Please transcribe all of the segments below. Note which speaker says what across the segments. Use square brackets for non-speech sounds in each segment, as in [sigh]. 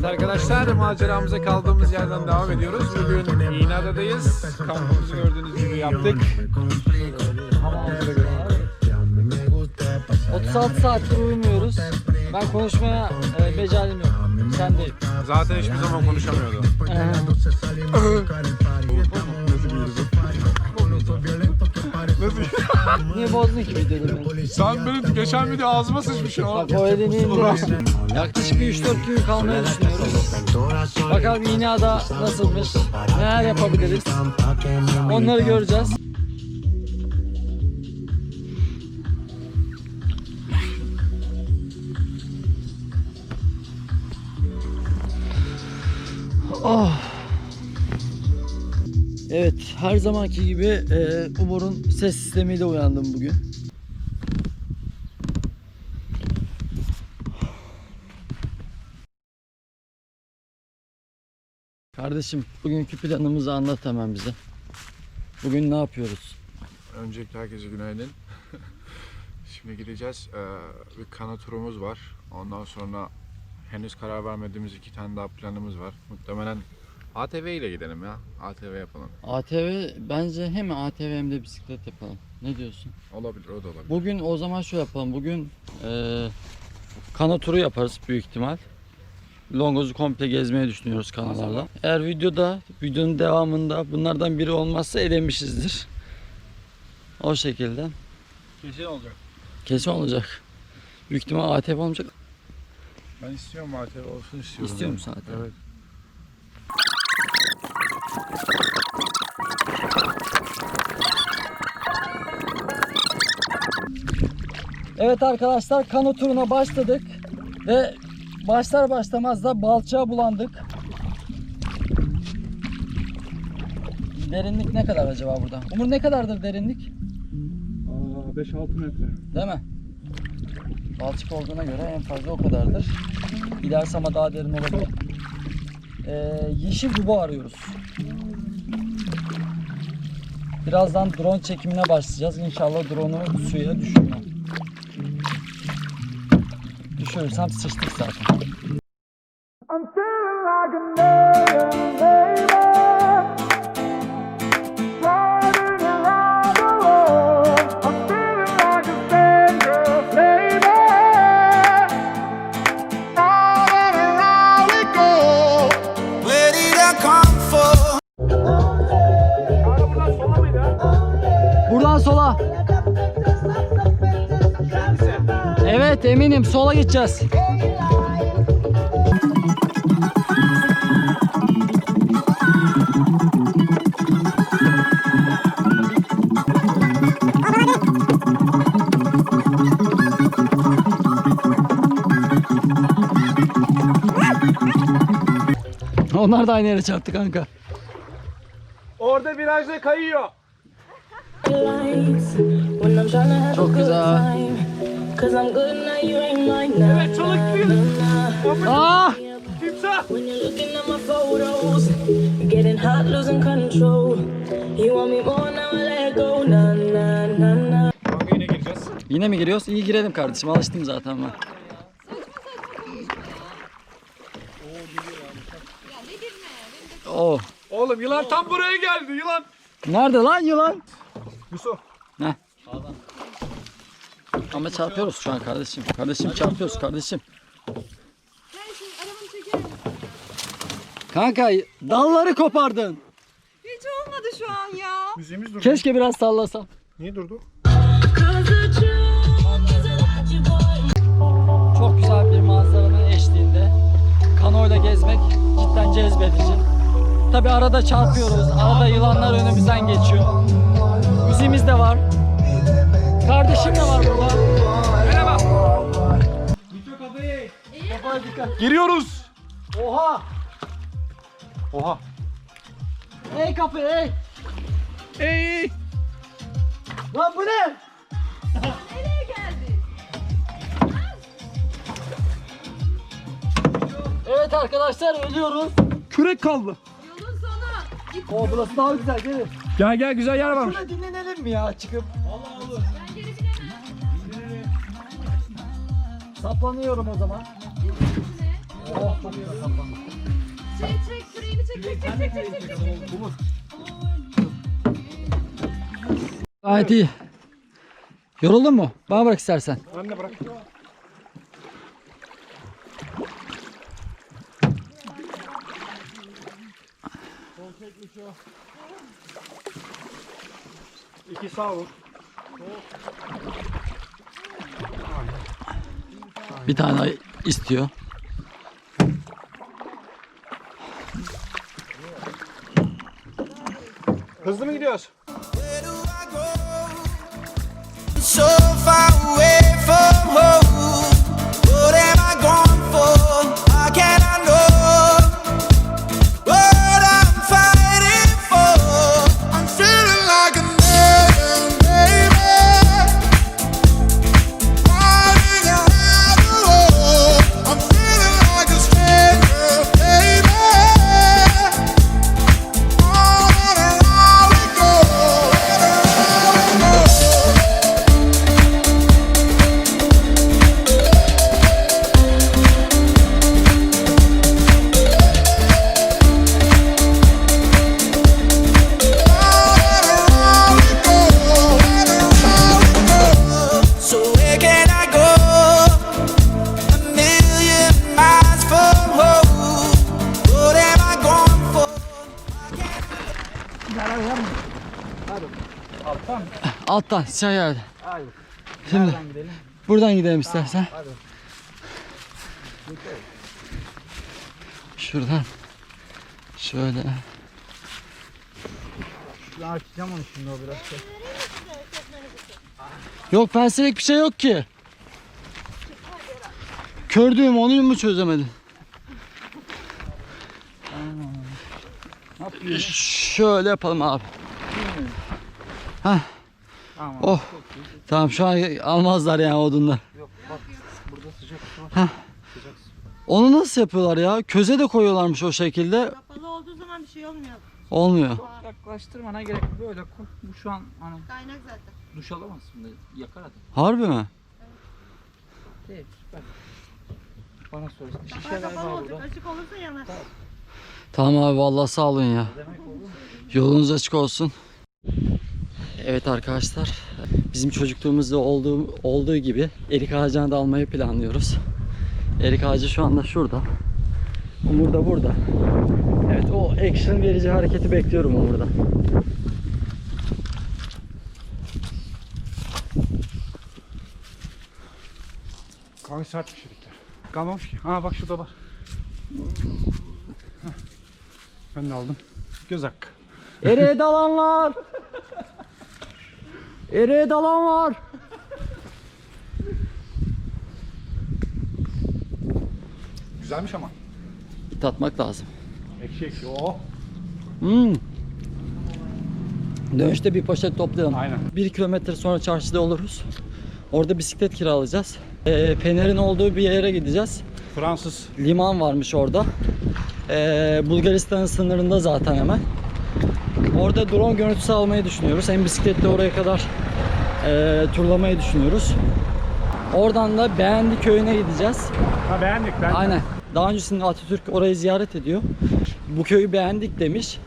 Speaker 1: Evet arkadaşlar maceramıza kaldığımız yerden devam ediyoruz. Bugün İğneada'dayız. Kampımızı gördüğünüz gibi yaptık. Hamamımızı da gördük.
Speaker 2: 36 saattir uyumuyoruz. Ben konuşmaya e, mecalim yok. Sen değil.
Speaker 1: Zaten hiçbir zaman konuşamıyordu. [laughs]
Speaker 2: Niye bozdun ki beni?
Speaker 1: Sen benim geçen video ağzıma sıçmışsın
Speaker 2: Bak o elini indir. Yaklaşık bir 3-4 gün kalmayı düşünüyoruz. Bakalım İğneada nasılmış? Neler yapabiliriz? Onları göreceğiz. Oh. Evet, her zamanki gibi e, Umur'un ses sistemiyle uyandım bugün. Kardeşim, bugünkü planımızı anlat hemen bize. Bugün ne yapıyoruz?
Speaker 1: Öncelikle herkese günaydın. [laughs] Şimdi gideceğiz. Ee, bir kana turumuz var. Ondan sonra henüz karar vermediğimiz iki tane daha planımız var. Muhtemelen ATV ile gidelim ya. ATV yapalım.
Speaker 2: ATV, bence hem ATV hem de bisiklet yapalım. Ne diyorsun?
Speaker 1: Olabilir, o da olabilir.
Speaker 2: Bugün o zaman şöyle yapalım. Bugün e, kana turu yaparız büyük ihtimal. Longoz'u komple gezmeyi düşünüyoruz kanallarla. Eğer videoda, videonun devamında bunlardan biri olmazsa elemişizdir. O şekilde.
Speaker 1: Kesin olacak.
Speaker 2: Kesin olacak. Büyük ihtimal ATV olmayacak.
Speaker 1: Ben istiyorum ATV olsun istiyorum.
Speaker 2: İstiyor musun ATV?
Speaker 1: Evet.
Speaker 2: Evet arkadaşlar kano turuna başladık ve başlar başlamaz da balçağa bulandık. Derinlik ne kadar acaba burada? Umur ne kadardır derinlik?
Speaker 1: 5-6 metre.
Speaker 2: Değil mi? Balçık olduğuna göre en fazla o kadardır. Giderse ama daha derin olabilir. Ee, yeşil dubu arıyoruz. Birazdan drone çekimine başlayacağız. İnşallah drone'u suya düşürmem. Düşürürsem sıçtık zaten. Sola gideceğiz. Onlar da aynı yere çarptı kanka.
Speaker 1: Orada virajda kayıyor.
Speaker 2: Çok güzel.
Speaker 1: Evet, çalık bir.
Speaker 3: Nah,
Speaker 2: Ah!
Speaker 1: Timsah.
Speaker 3: When you're looking at my photos, getting hot, losing control. You want me more now, I let go. Nah, nah, nah.
Speaker 1: Kanka yine gireceğiz.
Speaker 2: Yine mi giriyoruz? İyi girelim kardeşim. Alıştım zaten ben. Oh.
Speaker 1: Oğlum yılan tam buraya geldi yılan.
Speaker 2: Nerede lan yılan?
Speaker 1: Yusuf.
Speaker 2: Ne? Ama çarpıyoruz şu an kardeşim. Kardeşim çarpıyoruz kardeşim. Kanka dalları kopardın.
Speaker 4: Hiç olmadı şu an ya.
Speaker 1: Müziğimiz durdu.
Speaker 2: Keşke biraz sallasan.
Speaker 1: Niye durdu?
Speaker 2: Çok güzel bir manzaranın eşliğinde kanoyla gezmek cidden cezbedici. Tabi arada çarpıyoruz, arada yılanlar önümüzden geçiyor. Müziğimiz de var. Kardeşim de var burada.
Speaker 1: Merhaba. Giriyoruz.
Speaker 2: Oha!
Speaker 1: Oha.
Speaker 2: Ey kapı ey!
Speaker 1: Ey.
Speaker 2: Lan bu ne?
Speaker 4: Nereye geldi?
Speaker 2: Evet arkadaşlar ölüyoruz.
Speaker 1: Kürek kaldı.
Speaker 4: Yolun sonu.
Speaker 2: O burası daha güzel gelin.
Speaker 1: Gel gel güzel yer varmış.
Speaker 2: Şurada dinlenelim mi ya çıkıp?
Speaker 4: Ben geri
Speaker 2: Saplanıyorum o zaman. Oh çok güzel saplandım.
Speaker 4: Şey çek küreğini çek çek çek çek çek çek. çek, çek.
Speaker 2: Gayet iyi. Yoruldun mu? Bana bırak istersen.
Speaker 1: Anne bırak. İki sağ vur.
Speaker 2: Bir tane istiyor.
Speaker 1: Hızlı mı gidiyoruz?
Speaker 2: Alttan siyah yerde. Şimdi buradan gidelim istersen. Şuradan. Şöyle.
Speaker 5: Açacağım onu şimdi o biraz.
Speaker 2: Yok penselik bir şey yok ki. Kördüğüm onu mu çözemedin? Şöyle yapalım abi.
Speaker 5: Tamam.
Speaker 2: Oh. Tamam şu an almazlar yani odunlar.
Speaker 5: Yok bak burada sıcak su var. Sıcak su.
Speaker 2: Onu nasıl yapıyorlar ya? Köze de koyuyorlarmış o şekilde.
Speaker 6: Kapalı olduğu zaman bir şey olmuyor.
Speaker 2: Olmuyor.
Speaker 5: Çok yaklaştırmana gerek yok. böyle. Bu şu an hani
Speaker 6: Kaynak zaten.
Speaker 5: duş alamazsın da yakar adam.
Speaker 2: Harbi mi?
Speaker 5: Değil süper. Bana.
Speaker 6: Kapağı
Speaker 5: Şişeler
Speaker 6: kapalı
Speaker 5: var
Speaker 6: olacak.
Speaker 5: burada.
Speaker 6: Açık olursa yanar.
Speaker 2: Tamam abi vallahi sağ olun ya.
Speaker 5: Demek olur.
Speaker 2: Yolunuz açık olsun. Evet arkadaşlar. Bizim çocukluğumuzda olduğu, olduğu gibi erik ağacını da almayı planlıyoruz. Erik ağacı şu anda şurada. Umur da burada. Evet o action verici hareketi bekliyorum Umur'da.
Speaker 1: Kanka sert pişirdikler.
Speaker 5: Kalmamış ki. Ha bak şurada var. Heh. Ben de aldım. Göz hakkı.
Speaker 2: Eriğe dalanlar! Eriğe dalan var!
Speaker 1: Güzelmiş ama.
Speaker 2: Tatmak lazım.
Speaker 1: Ekşi ekşi. Oh.
Speaker 2: Hmm. Dönüşte bir poşet toplayalım.
Speaker 1: Aynen.
Speaker 2: Bir kilometre sonra çarşıda oluruz. Orada bisiklet kiralayacağız. Ee, Fener'in olduğu bir yere gideceğiz.
Speaker 1: Fransız.
Speaker 2: Liman varmış orada. Ee, Bulgaristan'ın sınırında zaten hemen. Orada drone görüntüsü almayı düşünüyoruz. Hem bisikletle oraya kadar e, turlamayı düşünüyoruz. Oradan da Beğendi köyüne gideceğiz.
Speaker 1: Ha beğendik ben.
Speaker 2: Aynen. Daha öncesinde Atatürk orayı ziyaret ediyor. Bu köyü beğendik demiş.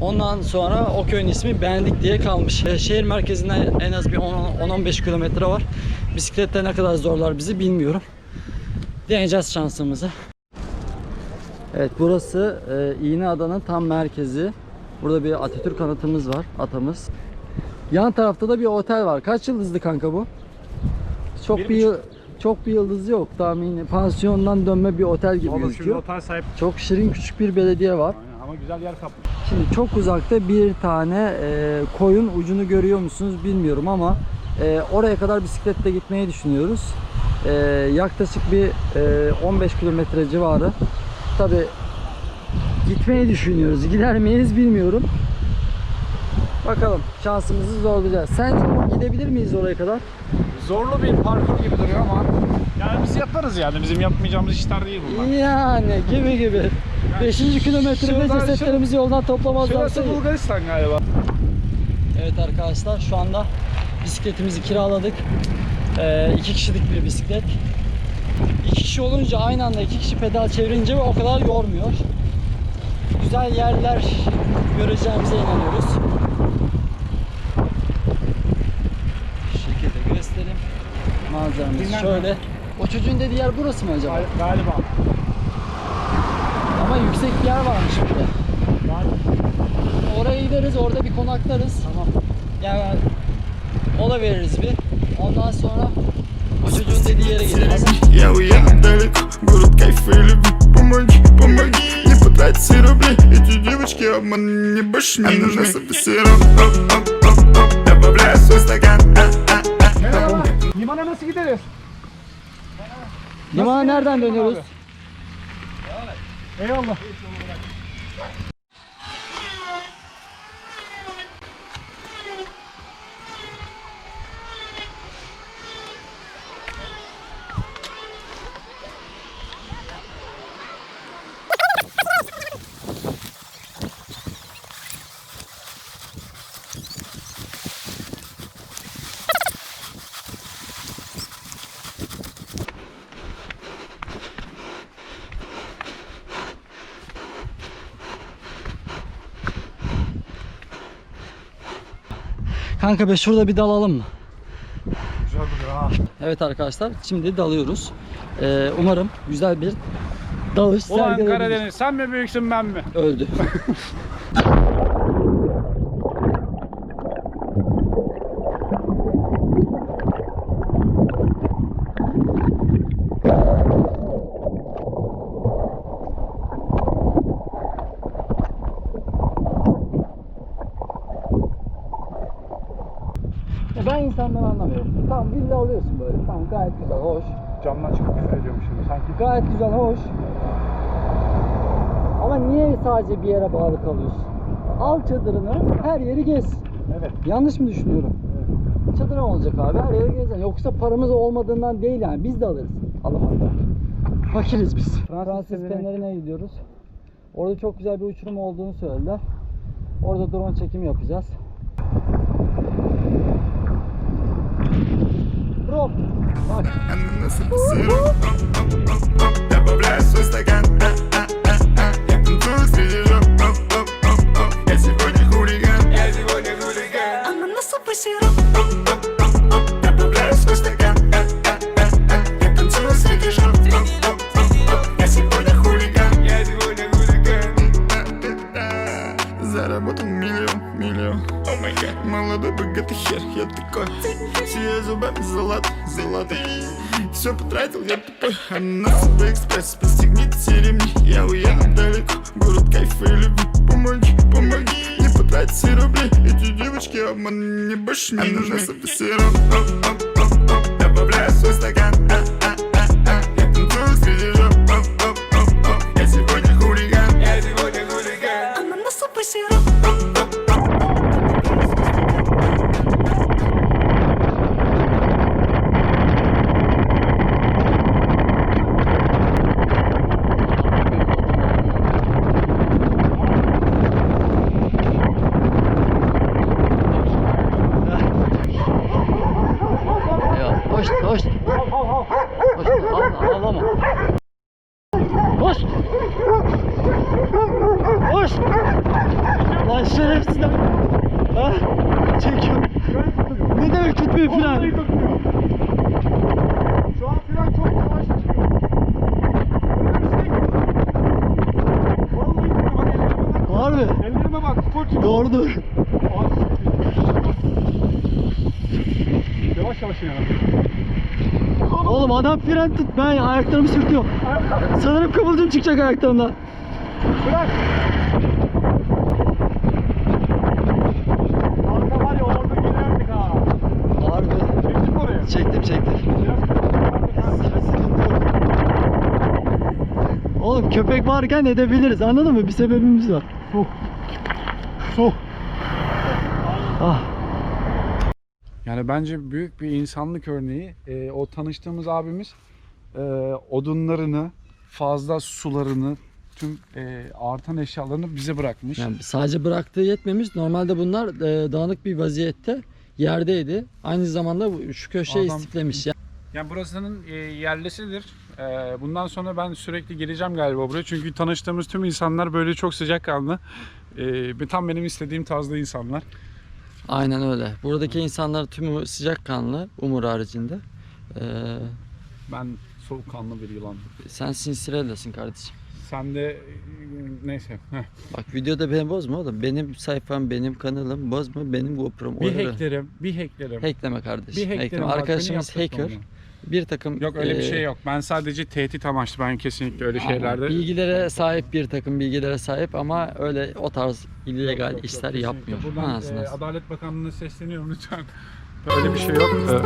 Speaker 2: Ondan sonra o köyün ismi Beğendik diye kalmış. E, Şehir merkezinden en az bir 10-15 kilometre var. Bisiklette ne kadar zorlar bizi bilmiyorum. Deneyeceğiz şansımızı. Evet burası e, İğneada'nın tam merkezi. Burada bir Atatürk anıtımız var, atamız. Yan tarafta da bir otel var. Kaç yıldızlı kanka bu? Çok bir, yıl- çok bir yıldız yok tahmini. Pansiyondan dönme bir otel gibi
Speaker 1: Oğlum
Speaker 2: gözüküyor.
Speaker 1: otel sahip.
Speaker 2: Çok şirin küçük bir belediye var.
Speaker 1: Aynen ama güzel yer kapmış.
Speaker 2: Şimdi çok uzakta bir tane e, koyun ucunu görüyor musunuz bilmiyorum ama e, oraya kadar bisikletle gitmeyi düşünüyoruz. E, yaklaşık bir e, 15 kilometre civarı. Tabi gitmeyi düşünüyoruz. Gider miyiz bilmiyorum. Bakalım şansımızı zorlayacağız. Sence gidebilir miyiz oraya kadar?
Speaker 1: Zorlu bir parkur gibi duruyor ama. Yani biz yaparız yani. Bizim yapmayacağımız işler değil bunlar.
Speaker 2: Yani gibi gibi. 5. kilometrede
Speaker 1: şuradan-
Speaker 2: cesetlerimizi yoldan toplamazlarsa
Speaker 1: Şurası. Bulgaristan galiba.
Speaker 2: Evet arkadaşlar şu anda bisikletimizi kiraladık. Ee, iki kişilik bir bisiklet. İki kişi olunca aynı anda iki kişi pedal çevirince o kadar yormuyor. güzel yerler göreceğimize inanıyoruz. Şu şekilde göstereyim Manzaramız
Speaker 5: Dinlen.
Speaker 2: şöyle. O çocuğun dediği yer burası mı acaba?
Speaker 5: Galiba.
Speaker 2: Ama yüksek bir yer varmış burada. Oraya gideriz, orada bir konaklarız. Tamam. Yani mola veririz bir. Ondan sonra o çocuğun dediği yere gideriz.
Speaker 7: Я уеду далеко, город кайфа и любви Помоги, помоги, не потратить рубли Эти девочки обман мне больше не нужны Саписиром, добавляю свой стакан а, а, а.
Speaker 5: Limana nasıl gideriz?
Speaker 2: Limana nereden dönüyoruz?
Speaker 5: Eyvallah.
Speaker 2: Kanka be şurada bir dalalım mı?
Speaker 5: Güzel duruyor ha.
Speaker 2: Evet arkadaşlar şimdi dalıyoruz. Ee, umarım güzel bir dalış
Speaker 5: Ulan
Speaker 2: sergileyebiliriz.
Speaker 5: Karadeniz sen mi büyüksün ben mi?
Speaker 2: Öldü. [laughs] Ya ben insanları anlamıyorum. Tamam villa alıyorsun böyle. Tamam gayet güzel, hoş.
Speaker 5: Camdan çıkıp küfür ediyormuş şimdi sanki.
Speaker 2: Gayet güzel, hoş. Ama niye sadece bir yere bağlı kalıyorsun? Al çadırını, her yeri gez.
Speaker 5: Evet.
Speaker 2: Yanlış mı düşünüyorum? Çadırın olacak abi, her yeri gezeceksin. Yoksa paramız olmadığından değil yani, biz de alırız. Alamazlar. Fakiriz biz. Fransız Fenerine gidiyoruz. Orada çok güzel bir uçurum olduğunu söylediler. Orada drone çekimi yapacağız.
Speaker 7: See you. О май гад, молодой богатый хер Я такой, сияю зубами золотый, золотый Все потратил, я тупой Ананас по экспресс, пристегните ремни Я уеду далеко, город кайфа и любви Помоги, помоги, не потратить рубли Эти девочки обман мне больше не нужны Саписиром, добавляю
Speaker 2: Çekiyorum. Ne demek tutmuyor filan?
Speaker 5: Şu an fren çok yavaş çıkıyor. Şey. Bak ellerime bak. Full çıkıyor.
Speaker 2: Doğrudur.
Speaker 5: Yavaş yavaş inelim.
Speaker 2: Oğlum adam fren tut. Ben ayaklarımı sürtüyor. Sanırım kıvılcım çıkacak ayaklarımdan.
Speaker 5: Bırak. Kanka var ya orada girerdik ha.
Speaker 2: Harbi.
Speaker 5: Çektik oraya.
Speaker 2: Çektim çektim. Oğlum köpek varken edebiliriz anladın mı? Bir sebebimiz var.
Speaker 5: Su.
Speaker 2: Ah.
Speaker 5: Yani bence büyük bir insanlık örneği. Ee, o tanıştığımız abimiz e, odunlarını, fazla sularını, tüm e, artan eşyalarını bize bırakmış.
Speaker 2: Yani sadece bıraktığı yetmemiş. Normalde bunlar e, dağınık bir vaziyette yerdeydi. Aynı zamanda şu köşeye
Speaker 5: Adam-
Speaker 2: istiflemiş. Yani
Speaker 5: burasının e, yerlisidir. Ee, bundan sonra ben sürekli geleceğim galiba buraya. Çünkü tanıştığımız tüm insanlar böyle çok sıcakkanlı. Ee, tam benim istediğim tarzda insanlar.
Speaker 2: Aynen öyle. Buradaki insanlar tümü sıcakkanlı Umur haricinde. Ee,
Speaker 5: Ben soğukkanlı bir yılan.
Speaker 2: sen Sinsirella'sın kardeşim.
Speaker 5: Sen de neyse. Heh.
Speaker 2: Bak videoda beni bozma oğlum. Benim sayfam, benim kanalım. Bozma benim GoPro'm.
Speaker 5: Bir
Speaker 2: Orada-
Speaker 5: hacklerim, bir hacklerim.
Speaker 2: Hackleme kardeşim.
Speaker 5: Bir hacklerim.
Speaker 2: Hackleme.
Speaker 5: bak, beni
Speaker 2: Arkadaşımız
Speaker 5: yaptırtma
Speaker 2: hacker.
Speaker 5: onu
Speaker 2: bir takım
Speaker 5: Yok öyle bir şey
Speaker 2: e,
Speaker 5: şey yok. Ben sadece tehdit amaçlı ben kesinlikle öyle şeylerde.
Speaker 2: Bilgilere sahip bir takım bilgilere sahip ama öyle o tarz illegal
Speaker 5: yok, yok,
Speaker 2: işler
Speaker 5: yok,
Speaker 2: yapmıyor.
Speaker 5: Buradan e, Adalet Bakanlığı'na sesleniyorum lütfen. Öyle bir şey yok.
Speaker 7: Evet.